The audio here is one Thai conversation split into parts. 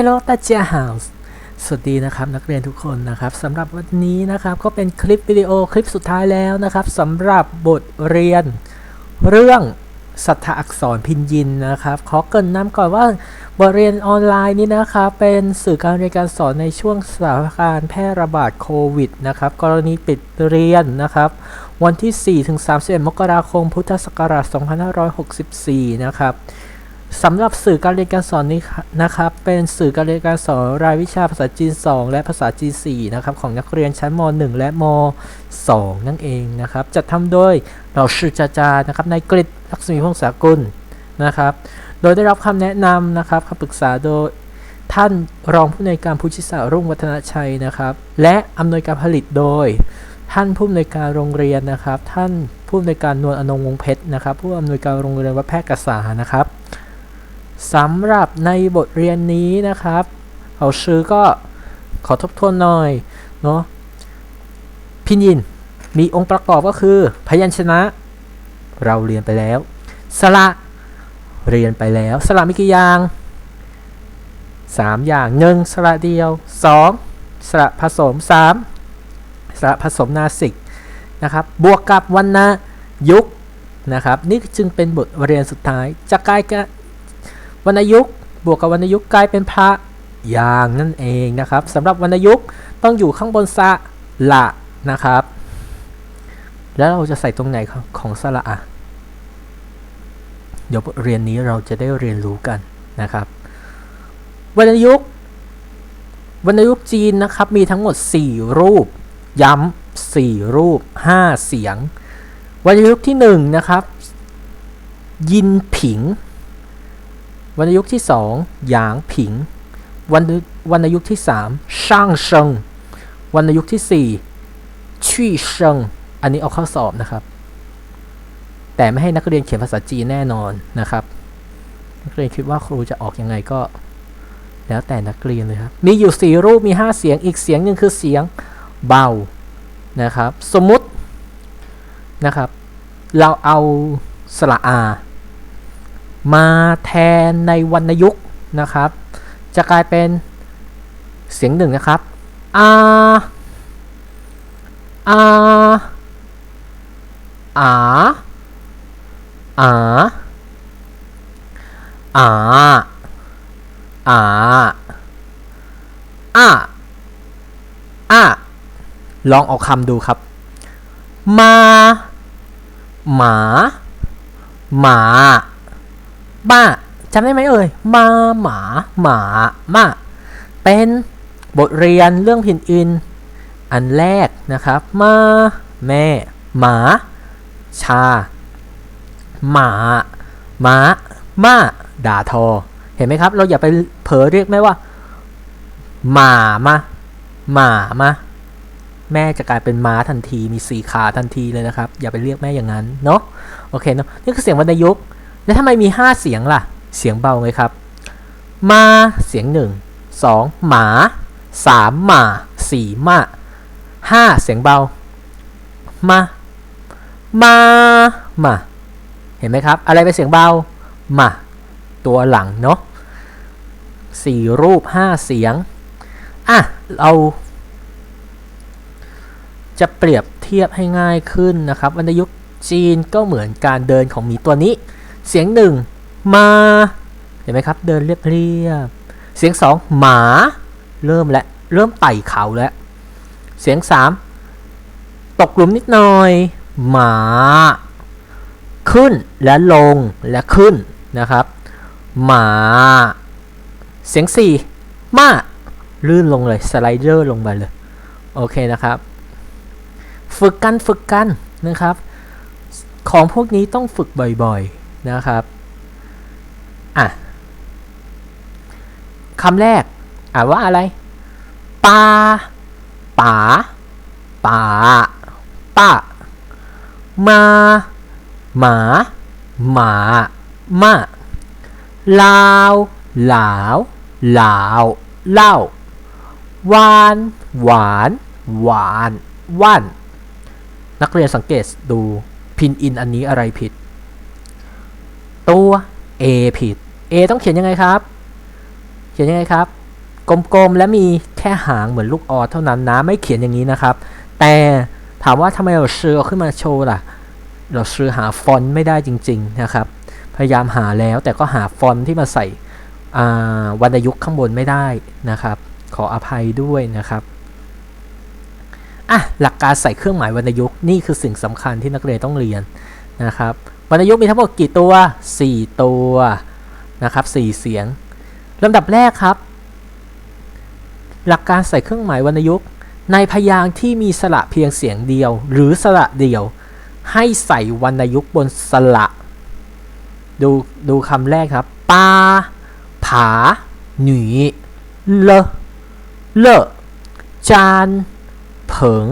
Hello ตาเจีย House สวัสดีนะครับนักเรียนทุกคนนะครับสำหรับวันนี้นะครับก็เป็นคลิปวิดีโอคลิปสุดท้ายแล้วนะครับสำหรับบทเรียนเรื่องสัทธอักษรพินยินนะครับขอเกริ่นนำก่อนว่าบทเรียนออนไลน์นี้นะครับเป็นสื่อการเรียนการสอนในช่วงสถานการณ์แพร่ระบาดโควิดนะครับกรณีปิดเรียนนะครับวันที่4-31มกราคมพุทธศักราช2564นะครับ สำหรับสื่อการเรียนการสอนนี้นะครับเป็นสื่อการเรียนการสอนรายวิชาภาษาจีน 2 และภาษาจีน4นะครับของนักเรียนชั้นม .1 และม 2 นั่นเองนะครับจัดทำโดยเราชื่อจาจานะครับนายกฤษลักษมีพงศากุลนะครับโดยได้รับคำแนะนำนะครับคำปรึกษาโดยท่านรองผู้อำนวยการผู้ชิสารุ่งวัฒนชัยนะครับ และอำนวยการผลิตโดย ท่านผู้อำนวยการโรงเรียนนะครับ ท่านผู้อำนวยการนวลอนงวงเพชรนะครับ ผู้อำนวยการโรงเรียนวัดแพร่กษานะครับ สำหรับในบทเรียนนี้นะครับ เอาชื่อก็ขอทบทวนหน่อยเนาะพินยินมีองค์ประกอบก็คือ พยัญชนะ เราเรียนไปแล้ว สระเรียนไปแล้ว สระมีกี่อย่าง 3 อย่างหนึ่งสระเดียว 2 สระผสม 3 สระผสมนาสิกนะครับ บวกกับวรรณยุกนะครับ นี่จึงเป็นบทเรียนสุดท้ายจะกลายกัน วรรณยุกต์บวกกับวรรณยุกต์กลายเป็นพระยางนั่นเองนะครับสำหรับวรรณยุกต์ต้องอยู่ข้างบนสะละนะครับ แล้วเราจะใส่ตรงไหนของสระอะเดี๋ยวเรียนนี้เราจะได้เรียนรู้กันนะครับ วรรณยุกต์วรรณยุกต์จีนนะครับมีทั้งหมด 4 รูป ย้ำ4รูป 5 เสียง วรรณยุกต์ที่1นะครับ ยินผิง วรรณยุกต์ที่2หยางผิงวรรณวรรณยุกต์ที่3ช่างเชิงวรรณยุกต์ที่4ชี่เชิงอันนี้เอาเข้าสอบนะครับ แต่ไม่ให้นักเรียนเขียนภาษาจีนแน่นอนนะครับ นักเรียนคิดว่าครูจะออกยังไงก็แล้วแต่นักเรียนเลยครับ มีอยู่ 4 รูปมี 5 เสียง อีกเสียงหนึ่งคือเสียงเบา นะครับ สมมุตินะครับ เราเอาสระอา มาแทนในวรรณยุกต์นะครับ จะกลายเป็นเสียงหนึ่งนะครับอาอาอาอาอาอาอาอาลองเอาคำดูครับ มา หมา หมา บ้าจำได้ไหมเอ่ย มาหมาหมามาเป็นบทเรียนเรื่องพินอิน อันแรกนะครับ มา แม่ หมา ชา หมาหมามาด่าทอ เห็นไหมครับ เราอย่าไปเผลอเรียกแม่ว่า หมามาหมามาแม่จะกลายเป็นม้าทันที มีสีขาทันทีเลยนะครับ อย่าไปเรียกแม่อย่างนั้น เนาะ โอเคเนาะ นี่คือเสียงวรรณยุกต์ แล้วทำไมมี 5 เสียงล่ะ เสียงเบาไงครับ มาเสียง 1 2 หมา 3 หมา 4 มา 5 เสียงเบา มา มามา เห็นไหมครับ อะไรเป็นเสียงเบา มา ตัวหลังเนาะสี่รูป 5 เสียง อะ เราจะเปรียบเทียบให้ง่ายขึ้นนะครับวรรณยุกต์จีนก็เหมือนการเดินของหมีตัวนี้ เสียงหนึ่งมาเห็นไหมครับ เดินเรียบเรียบเสียงสองหมา เริ่มและเริ่มไต่เขาแล้ว เสียงสามตกหลุมนิดหน่อย หมา ขึ้นและลงและขึ้นนะครับ หมา เสียงสี่มาลื่นลงเลยสไลเดอร์ลงไปเลย โอเคนะครับ ฝึกกันฝึกกันนะครับ ของพวกนี้ต้องฝึกบ่อยๆ นะครับอะคำแรก อ่านว่าอะไรปาป๋าป๋าป้ามาหมาหมามาลาวหลาวหลาวเล่าวานหวานหวานว่านนักเรียนสังเกตดูพินอินอันนี้อะไรผิด ตัว A ผิด A ต้องเขียนยังไงครับ เขียนยังไงครับ กลมๆ และมีแค่หางเหมือนลูกออเท่านั้นนะ ไม่เขียนอย่างนี้นะครับ แต่ถามว่าทำไมเราซื้อขึ้นมาโชว์ล่ะ เราซื้อหาฟอนต์ไม่ได้จริง ๆ นะครับ พยายามหาแล้วแต่ก็หาฟอนต์ที่มาใส่วรรณยุกต์ข้างบนไม่ได้นะครับ ขออภัยด้วยนะครับอะหลักการใส่เครื่องหมายวรรณยุกต์นี่คือสิ่งสำคัญที่นักเรียนต้องเรียนนะครับ วรรณยุกต์มีทั้งหมดกี่ตัว 4 ตัวนะครับ4เสียงลำดับแรกครับ หลักการใส่เครื่องหมายวรรณยุกต์ในพยางค์ที่มีสระเพียงเสียงเดียว หรือสระเดียว ให้ใส่วรรณยุกต์บนสระ ดูดูคำแรกครับปาผา หนีเลเลจาน เผิง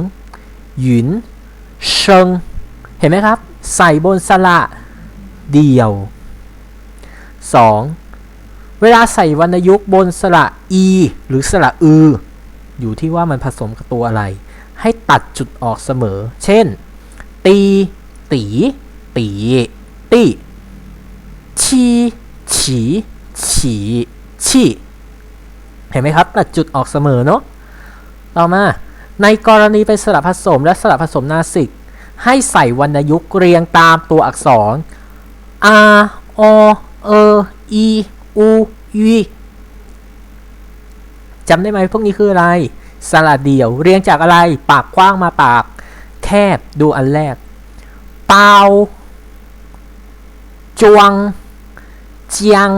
หยุนเชิง เห็นไหมครับ ใส่บนสระเดียว 2. เวลาใส่วรรณยุกต์บนสระอีหรือสระอือ อยู่ที่ว่ามันผสมกับตัวอะไร ให้ตัดจุดออกเสมอ เช่น ตี ตี ตี ตีชีฉีฉีชีเห็นไหมครับ ตัดจุดออกเสมอเนาะต่อมา ในกรณีเป็นสระผสมและสระผสมนาสิก ให้ใส่วรรณยุกต์เรียงตามตัวอักษร a o e i u y จำได้ไหมพวกนี้คืออะไร สระเดี่ยวเรียงจากอะไร ปากกว้างมาปาก แคบดูอันแรก เปาจวงเจียง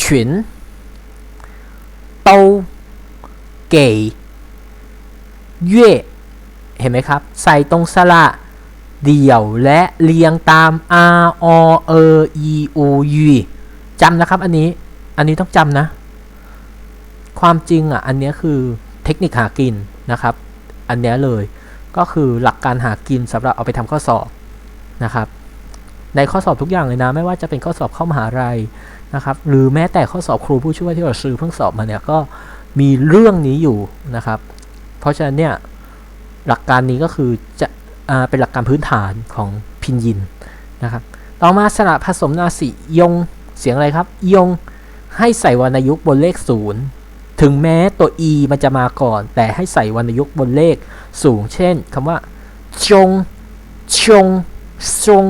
ฉุนโตเก๋เย่ เห็นไหมครับ ใส่ตรงสระเดี่ยวและเรียงตาม r o e i o u จำนะครับอันนี้ อันนี้ต้องจำนะ ความจริงอะ อันนี้คือเทคนิคหากินนะครับ อันนี้เลย ก็คือหลักการหากินสำหรับเอาไปทำข้อสอบนะครับ ในข้อสอบทุกอย่างเลยนะ ไม่ว่าจะเป็นข้อสอบเข้ามหาลัยนะครับ หรือแม้แต่ข้อสอบครูผู้ช่วยที่เราซื้อเพิ่งสอบมาเนี่ยก็มีเรื่องนี้อยู่นะครับ เพราะฉะนั้นเนี่ย หลักการนี้ก็คือจะเป็นหลักการพื้นฐานของพินยินนะครับ ต่อมาสระผสมนาสิยงเสียงอะไรครับ ยงให้ใส่วรรณยุกต์บนเลขศูนย์ถึงแม้ตัว e มันจะมาก่อน แต่ให้ใส่วรรณยุกต์บนเลขสูง เช่นคำว่าจงชงซง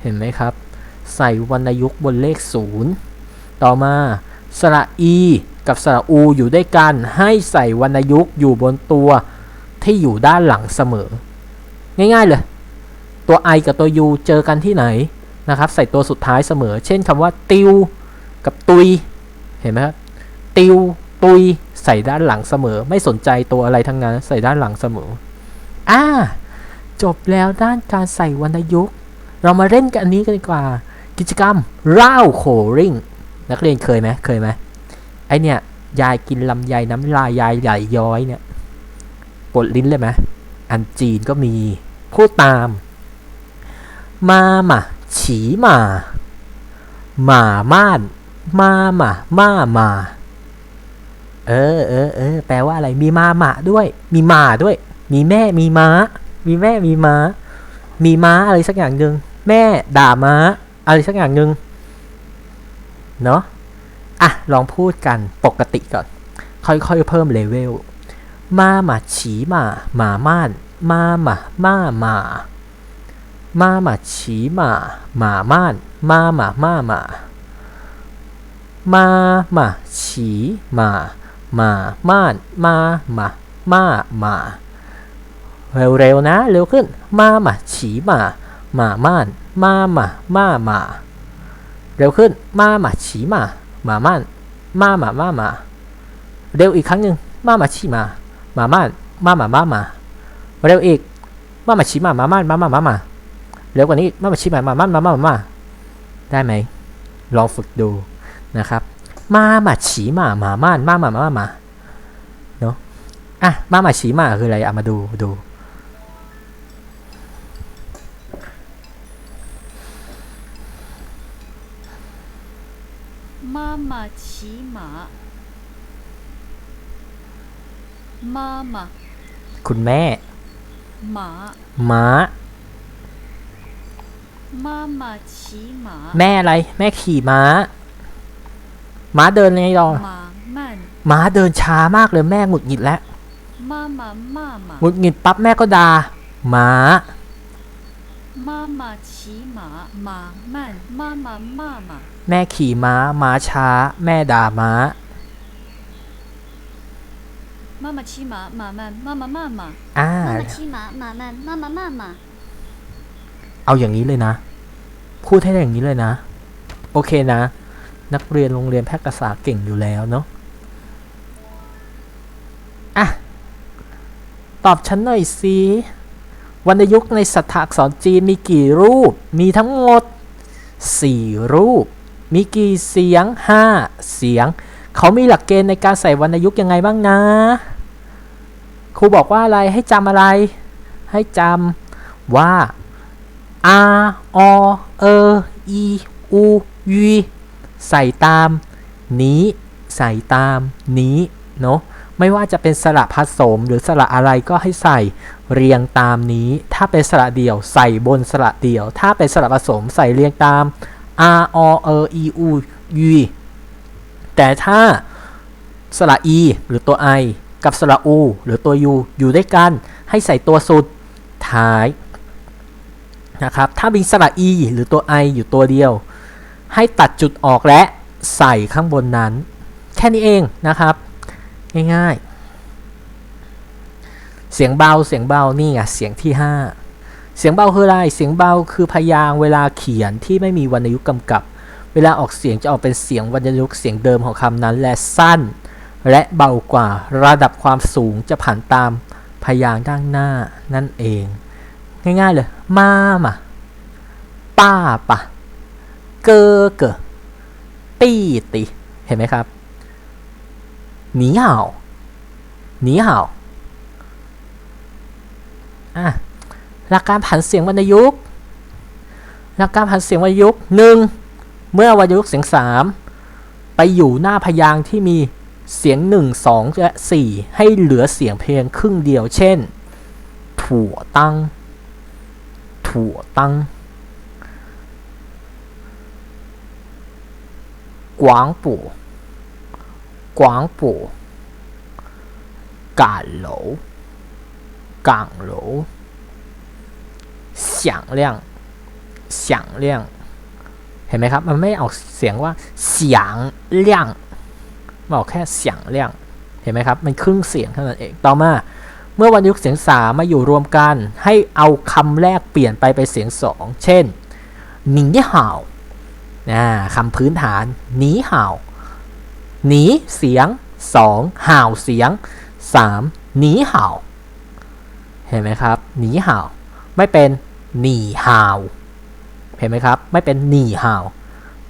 เห็นไหมครับ ใส่วรรณยุกต์บนเลขศูนย์ต่อมาสระ e กับสระ u อยู่ด้วยกัน ให้ใส่วรรณยุกต์อยู่บนตัว ที่อยู่ด้านหลังเสมอ ง่าย ๆ เลย ตัว i กับตัว u เจอกันที่ไหนนะครับ ใส่ตัวสุดท้ายเสมอ เช่นคำว่า ติว กับตุย เห็นไหมครับ ติว ตุย ใส่ด้านหลังเสมอ ไม่สนใจตัวอะไรทั้งนั้น ใส่ด้านหลังเสมอ อ่า จบแล้วด้านการใส่วรรณยุกต์ เรามาเล่นกันอันนี้กันดีกว่า กิจกรรมร่าวโคริงนักเรียนเคยไหมเคยไหมไอเนี่ยยายกินลำไยน้ำลายยายใหญ่ย้อยเนี่ย ดลิ้นเลยไหมอันจีนก็มี พูดตาม มาหมาฉีหมาหมาม่าน มาหมาม่ามาเออเออเออแปลว่าอะไรมีมาหมาด้วย มีหมาด้วย มีแม่มีม้า มีแม่มีม้า มีม้าอะไรสักอย่างหนึ่งแม่ด่าม้า อะไรสักอย่างหนึ่งเนาะอะลองพูดกันปกติก่อน ค่อยๆเพิ่มเลเวล มาหมาฉีหมาหมาม่านมาหมาม่าหมามาหมาฉีหมาหมาม่านมาหมามาหมามาหมาฉีหมาหมาม่านมาหมามาหมาเร็วๆนะเร็วขึ้น มาหมาฉีหมาหมาม่านมาหมามาหมาเร็วขึ้น มาหมาฉีหมาหมาม่านมาหมามาหมาเร็วอีกครั้งหนึ่งมาหมาฉีหมา หมาม่าน มาหมาม่าหมา เร็วอีก มาหมาฉีหมาหมาม่าน มาหมาม่าหมา เร็วกว่านี้ มาหมาฉีหมาหมาม่าน มาหมาม่าหมา ได้ไหม ลองฝึกดูนะครับ มาหมาฉีหมาหมาม่าน มาหมาม่าหมา เนาะ อ่ะ มาหมาฉีหมาคืออะไรเอามาดูดู 妈妈骑马， 妈妈 คุณแม่ 马， ม้า 妈妈骑马， แม่อะไร แม่ขี่ม้า ม้าเดินไงรอ 马慢， ม้าเดินช้ามากเลยแม่หงุดหงิดแล้ว 妈妈妈妈 หงุดหงิดปั๊บแม่ก็ด่าม้า 妈妈骑马，马慢，妈妈妈妈， แม่ขี่ม้า ม้าช้า แม่ด่าม้า มามาชิมามามันมามามามาอ่า มามาชิมามามันมามามามาเอาอย่างนี้เลยนะ พูดให้ไอย่างนี้เลยนะ โอเคนะ นักเรียนโรงเรียนแพทยศาสตร์เก่งอยู่แล้วเนาะอะ ตอบฉันหน่อยสิวรรณยุกในสัทธอักษรจีนมีกี่รูป มีทั้งหมด 4 รูป มีกี่เสียง 5 เสียง เขามีหลักเกณฑ์ในการใส่วรรณยุกต์ยังไงบ้างนะ ครูบอกว่าอะไรให้จำอะไร ให้จำว่า a o e i u y ใส่ตาม นี้ ใส่ตามนี้ เนาะไม่ว่าจะเป็นสระผสมหรือสระอะไรก็ให้ใส่เรียงตามนี้ ถ้าเป็นสระเดี่ยวใส่บนสระเดี่ยว ถ้าเป็นสระผสมใส่เรียงตาม r o e i u y แต่ถ้าสระ e หรือตัว i กับสระ u หรือตัว u อยู่ด้วยกัน ให้ใส่ตัวสุดท้ายนะครับ ถ้ามีสระ e หรือตัว i อยู่ตัวเดียว ให้ตัดจุดออกและใส่ข้างบนนั้น แค่นี้เองนะครับ ง่ายๆ เสียงเบาเสียงเบานี่ไงเสียงที่ 5 เสียงเบาคืออะไร เสียงเบาคือพยางเวลาเขียนที่ไม่มีวรรณยุกต์กำกับ วลาออกเสียงจะออกเป็นเสียงวรรณยุกต์เสียงเดิมของคำนั้น และสั้น และเบากว่าระดับความสูงจะผ่านตามพยางค์ด้านหน้านั่นเอง ง่ายๆเลย มามาป้าปะเกอเกอปีติ เห็นไหมครับหนีห่าหนีห่าอะหลักการผันเสียงวรรณยุกต์หลักการผันเสียงวรรณยุกต์หนึ่ง เมื่อวรรณยุกต์เสียงสามไปอยู่หน้าพยางค์ที่มีเสียงหนึ่งสองและสี่ให้เหลือเสียงเพียงครึ่งเดียว เช่น ถั่วตั้ง ถั่วตั้งกวางปู่กวางปู่赶楼港楼响亮响亮 เห็นไหมครับ มันไม่ออกเสียงว่าเสียงเลี่ยงมันออกแค่เสียงเลี่ยง เห็นไหมครับ มันครึ่งเสียงเท่านั้นเอง ต่อมา เมื่อวันยุกต์เสียงสามมาอยู่รวมกัน ให้เอาคำแรกเปลี่ยนไปเป็นเสียงสอง เช่นหนีเห่านะคำพื้นฐานหนีเห่าหนีเสียงสองห่าวเสียงสามหนีเห่า เห็นไหมครับหนีเห่า ไม่เป็นหนีเห่า เห็นไหมครับ ไม่เป็นหนีห่าว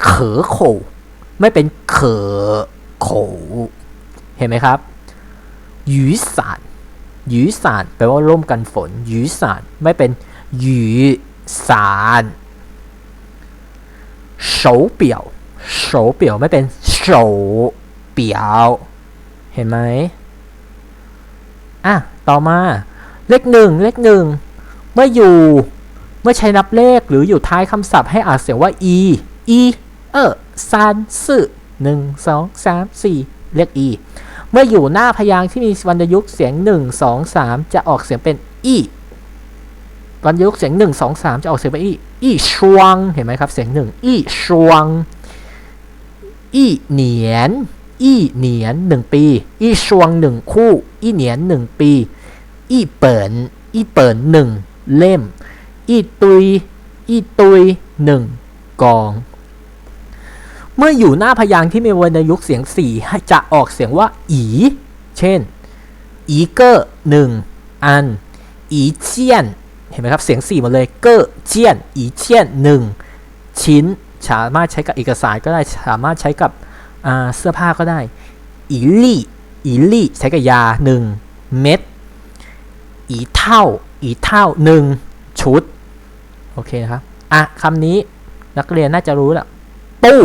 เขอโขไม่เป็นเขอโขเห็นไหมครับหยูสานหยูสานแปลว่าร่มกันฝนหยูสานไม่เป็นหยูสาน手表手表ไม่เป็น手表เห็นไหมอ่ะ ต่อมา เลขหนึ่งเลขหนึ่งเมื่ออยู่ เ มื่อใช้นับเลขหรืออยู่ท้ายคำศัพท์ให้อ่านเสียงว่า e e เออซานสื่อหนึ่งสองสามสี่เลข e เมื่ออยู่หน้าพยางค์ที่มีวรรณยุกต์เสียงหนึ่งสองสามจะออกเสียงเป็น e วรรณยุกต์เสียงหนึ่งสองสามจะออกเสียงเป็น e อีชวง เห็นไหมครับ เสียงหนึ่งอีชวง อีเหนียน อีเหนียนหนึ่งปี อีชวงหนึ่งคู่ อีเหนียนหนึ่งปี อีเปินอีเปินหนึ่งเล่ม อีตุย อีตุยหนึ่งกอง เมื่ออยู่หน้าพยางค์ที่มีวรรณยุกต์เสียงสี่ให้จะออกเสียงว่า อี เช่น อีเกอร์หนึ่งอัน อีเจียน เห็นไหมครับ เสียงสี่หมดเลย เกอร์เจียน อีเจียนหนึ่งชิ้น สามารถใช้กับเอกสารก็ได้ สามารถใช้กับเสื้อผ้าก็ได้ อีลี่ อีลี่ ใช้กับยาหนึ่งเม็ด อีเท่า อีเท่าหนึ่งชุด โอเคนะครับ อะคำนี้นักเรียนน่าจะรู้แหละตู้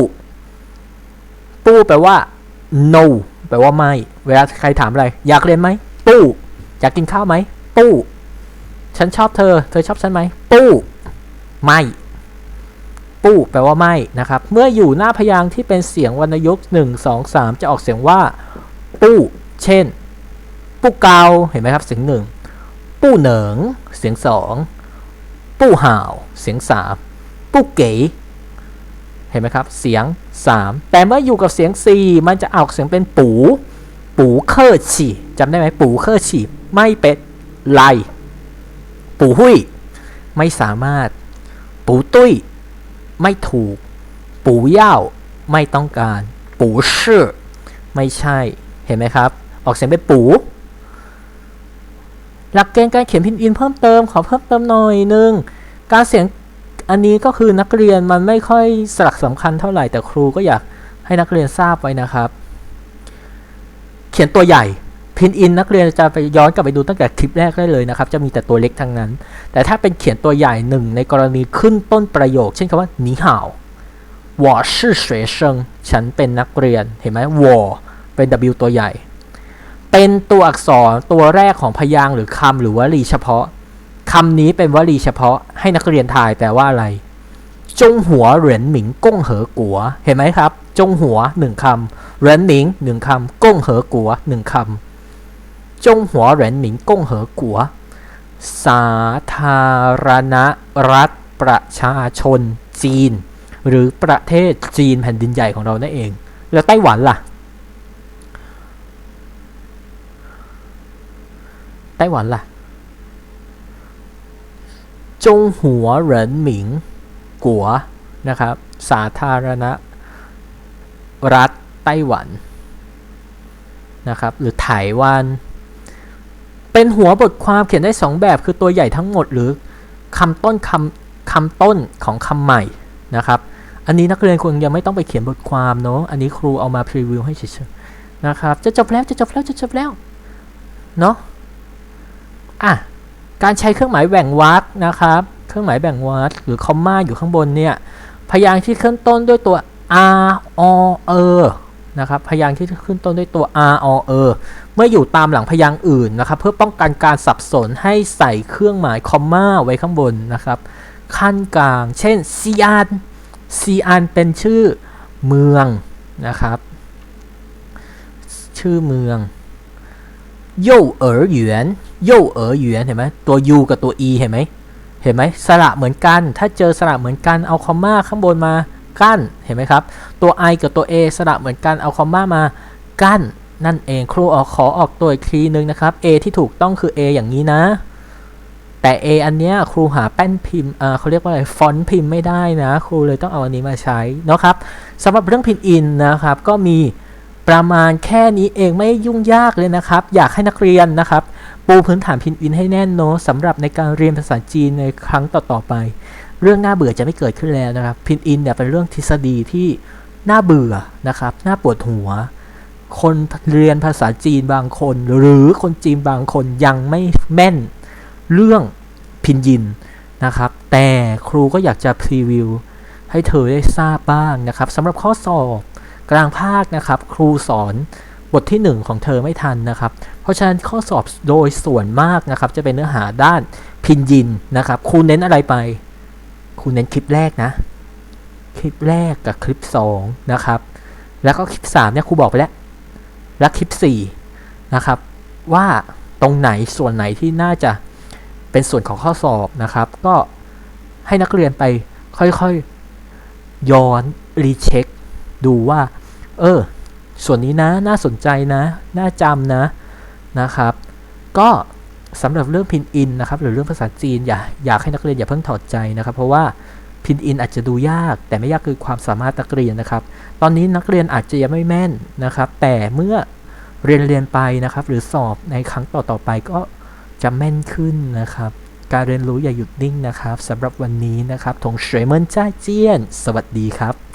ตู้แปลว่า no แปลว่าไม่ เวลาใครถามอะไร อยากเรียนไหมตู้อยากกินข้าวไหมตู้ฉันชอบเธอ เธอชอบฉันไหมตู้ไม่ปู้แปลว่าไม่นะครับ เมื่ออยู่หน้าพยางค์ที่เป็นเสียงวรรณยุกต์1 2 3จะออกเสียงว่า ปู้เช่น ปู้เกาเห็นไหมครับเสียงหนึ่งปู้เหนิงเสียงสอง ปู้ห่าว เสียงสามปู้เก๋เห็นไหมครับ เสียง 3 แต่เมื่ออยู่กับเสียง 4 มันจะออกเสียงเป็นปู ปูเคอร์ฉี่จำได้ไหมปูเคอร์ฉี่ไม่เป็นไร ปูหุยไม่สามารถ ปูตุ้ย ไม่ถูก ปูเย่าไม่ต้องการ ปูชื่อไม่ใช่ เห็นไหมครับ ออกเสียงเป็นปู หลักเกณฑ์การเขียนพินอินเพิ่มเติม ขอเพิ่มเติมหน่อยนึง การเสียงอันนี้ก็คือนักเรียนมันไม่ค่อยสลักสำคัญเท่าไหร่แต่ครูก็อยากให้นักเรียนทราบไว้นะครับ เขียนตัวใหญ่ พินอินนักเรียนจะไปย้อนกลับไปดูตั้งแต่คลิปแรกได้เลยนะครับ จะมีแต่ตัวเล็กทั้งนั้น แต่ถ้าเป็นเขียนตัวใหญ่หนึ่งในกรณีขึ้นต้นประโยค เช่นคำว่าหนีห่าว我是学生ฉันเป็นนักเรียน เห็นไหม我เป็น W ตัวใหญ่ เป็นตัวอักษรตัวแรกของพยางค์หรือคำหรือวลีเฉพาะคำนี้เป็นวลีเฉพาะให้นักเรียนทายแปลว่าอะไร จงหัวเหรินหมิงก้งเหอกัว เห็นไหมครับ จงหัวหนึ่งคำเหรินหมิงหนึ่งคำก้งเหอกัวหนึ่งคำจงหัวเหรินหมิงก้งเหอกัว สาธารณรัฐประชาชนจีน หรือประเทศจีนแผ่นดินใหญ่ของเรานั่นเอง แล้วไต้หวันล่ะ ต้หวันล่ะจงหัวเหรินหมิง กัวนะครับ สาธารณรัฐไต้หวันนะครับ หรือไต้หวัน เป็นหัวบทความเขียนได้ 2 แบบ คือตัวใหญ่ทั้งหมดหรือคำต้นคำคำต้นของคำใหม่นะครับ อันนี้นักเรียนควรยังไม่ต้องไปเขียนบทความเนาะ อันนี้ครูเอามาพรีวิวให้เฉยๆนะครับ จะจบแล้วจะจบแล้วจะจบแล้วเนาะ อะการใช้เครื่องหมายแบ่งวรรคนะครับ เครื่องหมายแบ่งวรรคหรือคอมมาอยู่ข้างบนเนี่ย พยางค์ที่ขึ้นต้นด้วยตัว r o e นะครับ พยางค์ที่ขึ้นต้นด้วยตัว r o e เมื่ออยู่ตามหลังพยางค์อื่นนะครับ เพื่อป้องกันการสับสนให้ใส่เครื่องหมายคอมมาไว้ข้างบนนะครับ ขั้นกลาง เช่นซีอานซีอานเป็นชื่อเมืองนะครับ ชื่อเมือง โย่เอ๋อหยวน โย่เอ๋อหยวนเห็นไหมตัว u กับตัว e เห็นไหมเห็นไหมสระเหมือนกัน ถ้าเจอสระเหมือนกันเอาคอมมาข้างบนมากั้นเห็นไหมครับ ตัว i กับตัว a สระเหมือนกันเอาคอมมามากั้นนั่นเองครูออกขอออกตัวอีกทีนึงนะครับ a ที่ถูกต้องคือ a อย่างนี้นะ แต่ a อันเนี้ยครูหาแป้นพิมพ์เขาเรียกว่าอะไรฟอนต์พิมพ์ไม่ได้นะ ครูเลยต้องเอาอันนี้มาใช้เนาะครับสำหรับเรื่องพินอินนะครับ ก็มีประมาณแค่นี้เองไม่ยุ่งยากเลยนะครับ อยากให้นักเรียนนะครับ ปูพื้นฐานพินอินให้แน่นเนาะสำหรับในการเรียนภาษาจีนในครั้งต่อๆไป เรื่องน่าเบื่อจะไม่เกิดขึ้นแล้วนะครับ พินอินเนี่ยเป็นเรื่องทฤษฎีที่น่าเบื่อนะครับน่าปวดหัว คนเรียนภาษาจีนบางคน หรือคนจีนบางคนยังไม่แม่นเรื่องพินยินนะครับ แต่ครูก็อยากจะพรีวิวให้เธอได้ทราบบ้างนะครับสำหรับข้อสอบกลางภาคนะครับ ครูสอน บทที่ 1 ของเธอไม่ทันนะครับ เพราะฉะนั้นข้อสอบโดยส่วนมากนะครับ จะเป็นเนื้อหาด้านพินยินนะครับครูเน้นอะไรไปครูเน้นคลิปแรกนะ คลิปแรกกับคลิป2นะครับ แล้วก็คลิป3เนี่ยครูบอกไปแล้ว และคลิป4นะครับ ว่าตรงไหนส่วนไหนที่น่าจะเป็นส่วนของข้อสอบนะครับ ก็ให้นักเรียนไปค่อยๆย้อนรีเช็คดูว่า เออ ส่วนนี้นะน่าสนใจนะน่าจำนะนะครับ ก็สำหรับเรื่องพินอินนะครับหรือเรื่องภาษาจีนอย่าอยากให้นักเรียนอย่าเพิ่งถอดใจนะครับ เพราะว่าพินอินอาจจะดูยาก แต่ไม่ยากคือความสามารถนักเรียนนะครับ ตอนนี้นักเรียนอาจจะยังไม่แม่นนะครับ แต่เมื่อเรียนเรียนไปนะครับ หรือสอบในครั้งต่อๆไปก็จะแม่นขึ้นนะครับ การเรียนรู้อย่าหยุดนิ่งนะครับสำหรับวันนี้นะครับถงเฉยเมินจ้าเจี้ยน สวัสดีครับ